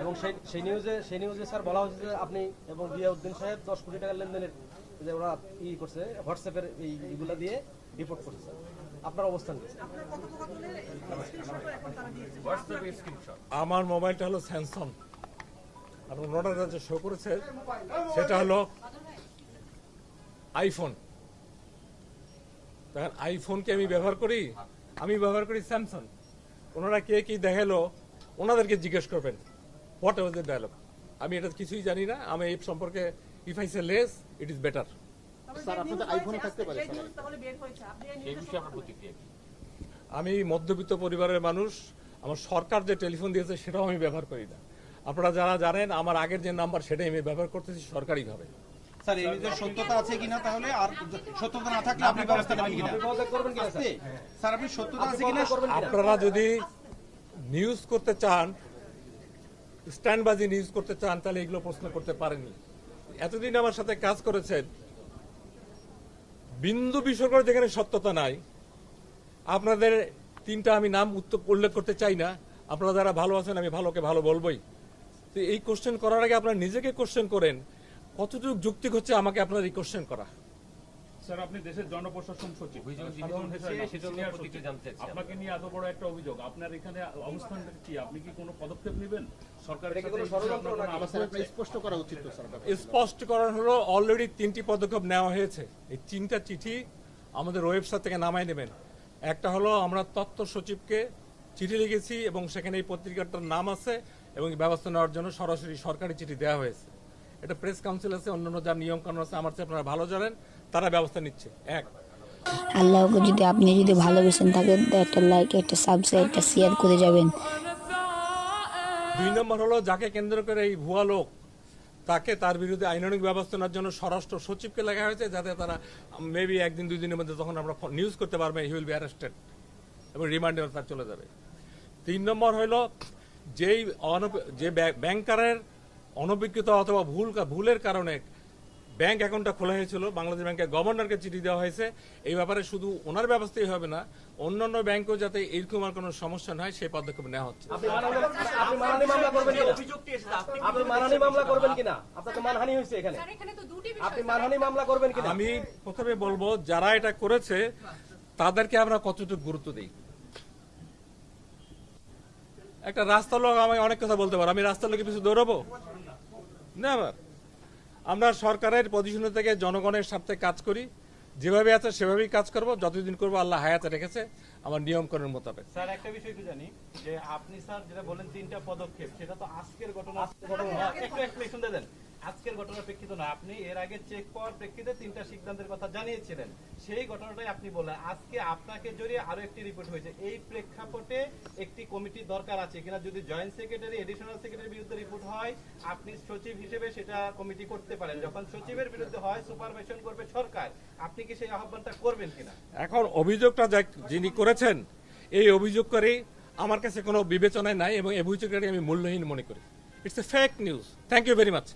এবং সেই সেই নিউজে সেই নিউজে স্যার বলা হয়েছে যে আপনি এবং জিয়াউদ্দিন সাহেব দশ কোটি টাকার লেনদেনের যে ওরা ই করছে হোয়াটসঅ্যাপের এই ইগুলা দিয়ে রিপোর্ট করছে আপনার অবস্থান আমার মোবাইলটা হলো স্যামসং আপনার নোটাটা যে শো করেছে সেটা হলো আইফোন দেখেন আইফোনকে আমি ব্যবহার করি? আমি ব্যবহার করি স্যামসাং ওনারা কে কি দেখাল ওনাদেরকে জিজ্ঞেস করবেন। হোয়াট ওয়াজ দ্য ডায়লগ আমি এটা কিছুই জানি না। আমি এই সম্পর্কে if I say less it is better আমি মধ্যবিত্ত পরিবারের মানুষ আমার সরকার যে টেলিফোন দিয়েছে সেটাও আমি ব্যবহার করি না। আপনারা যারা জানেন আমার আগের যে নাম্বার সেটাই আমি ব্যবহার করতেছি সরকারিভাবে। স্যার এই সত্যতা আছে কিনা তাহলে আর সত্যতা না থাকলে আপনি ব্যবস্থা নেবেন কিনা? আপনি পদত্যাগ করবেন কিনা স্যার? স্যার আপনি সত্যতা আছে আপনি কিনা? পদত্যাগ করবেন কিনা? আপনারা যদি নিউজ করতে চান স্ট্যান্ডবাজি নিউজ করতে চান, তাহলে এগুলো প্রশ্ন করতে পারেননি। এতদিন আমার সাথে কাজ করেছেন। বিন্দু বিসর্গ যেখানে সত্যতা নাই, আপনাদের তিনটা আমি নাম উল্লেখ করতে চাই না। আপনারা যারা ভালো আছেন, আমি ভালোকে ভালো বলবোই। তো এই কোশ্চেন করার আগে আপনারা নিজেকে কোশ্চেন করেন। কতটুকু যুক্তিক হচ্ছে আমাকে আপনার এই কোশ্চেন করা? স্যার আপনি দেশের জনপ্রশাসন সচিব। সাধারণ বিষয় না, সেটা senior প্রতিক্রিয়া সচিব। জানতে চাচ্ছি আপনাকে নিয়ে এত বড় একটা অভিযোগ। আপনার এখানে অবস্থানটা কি? আপনি কি কোনো পদক্ষেপ নেবেন? স্পষ্ট করার হলো অলরেডি তিনটি পদক্ষেপ নেওয়া হয়েছে। এই তিনটা চিঠি আমাদের ওয়েবসাইট থেকে নামাই নেবেন। একটা হলো আমরা তত্ত্ব সচিবকে চিঠি লিখেছি এবং সেখানে এই পত্রিকাটার নাম আছে এবং ব্যবস্থা নেওয়ার জন্য সরাসরি সরকারি চিঠি দেওয়া হয়েছে। এটা প্রেস কাউন্সিল আছে অন্যান্য যা নিয়ম কানুন আছে আমার চেয়ে আপনারা ভালো জানেন তারা ব্যবস্থা নিচ্ছে। এক। আল্লাহকে যদি আপনি যদি ভালোবেসেন থাকেন একটা লাইক একটা সাবস্ক্রাইব একটা শেয়ার করে যাবেন। দুই নম্বর হলো যাকে কেন্দ্র করে এই ভুয়া লোক তাকে তার বিরুদ্ধে আইনানুগ ব্যবস্থা নেওয়ার জন্য স্বরাষ্ট্র সচিবকে লেখা হয়েছে যাতে তারা মেবি একদিন দুই দিনের মধ্যে তখন আমরা নিউজ করতে পারবে হি উইল বি অ্যারেস্টেড এবং রিমান্ডে তার চলে যাবে। তিন নম্বর হলো যেই অনপ- যে ব্যাং- ব্যাংকারের অনভিজ্ঞতা অথবা ভুল ভুলের কারণে ব্যাংক অ্যাকাউন্টটা খোলা হয়েছিল বাংলাদেশ ব্যাংকের গভর্নরকে চিঠি দেওয়া হয়েছে। এই ব্যাপারে শুধু ওনার ব্যবস্থাই হবে না অন্যান্য ব্যাংকও যাতে এরকম আর কোনো সমস্যা না হয় সেই পদক্ষেপ নেওয়া হচ্ছে। আপনি মানহানি মামলা করবেন কিনা? আপনি মানহানি মামলা করবেন কিনা? আপনার তো মানহানি হয়েছে এখানে। স্যার এখানে তো দুটি আপনি বিষয় মানহানি মামলা করবেন কিনা? আমি প্রথমে বলব যারা এটা করেছে তাদেরকে আমরা কতটুকু গুরুত্ব দিই? একটা রাস্তার লোক আমি অনেক কথা বলতে পারো। আমি রাস্তার লোকে কিছু দৌড়াবো? না আবার। আমরা সরকারের পজিশন থেকে জনগণের স্বার্থে কাজ করি। যেভাবে আছে সেভাবেই কাজ করব। যতদিন করব আল্লাহ হায়াতে রেখেছে আমার নিয়ম করার মোতাবেক। স্যার একটা বিষয় একটু জানি যে আপনি স্যার যেটা বলেন তিনটা পদক্ষেপ সেটা তো আজকের ঘটনা একটু এক্সপ্লেনেশন দেন। আজকের ঘটনার প্রেক্ষিত না আপনি এর আগে চেক পাওয়ার প্রেক্ষিতে তিনটা সিদ্ধান্তের কথা জানিয়েছিলেন। সেই ঘটনাটাই আপনি বললেন। আজকে আপনাকে জড়িয়ে আরও একটি রিপোর্ট হয়েছে। এই প্রেক্ষাপটে একটি কমিটির দরকার আছে কিনা? যদি জয়েন্ট সেক্রেটারি এডিশনাল সেক্রেটারির বিরুদ্ধে রিপোর্ট হয়, আপনি সচিব হিসেবে সেটা কমিটি করতে পারেন। যখন সচিবের বিরুদ্ধে হয় সুপারভাইশন করবে সরকার। আপনি কি সেই আহ্বানটা করবেন কিনা? এখন অভিযোগটা যিনি করেছেন, এই অভিযোগ করে আমার কাছে কোনো বিবেচনায় নাই এবং এই অভিযোগটাকে আমি মূল্যহীন মনে করি। It's a fake news. Thank you very much.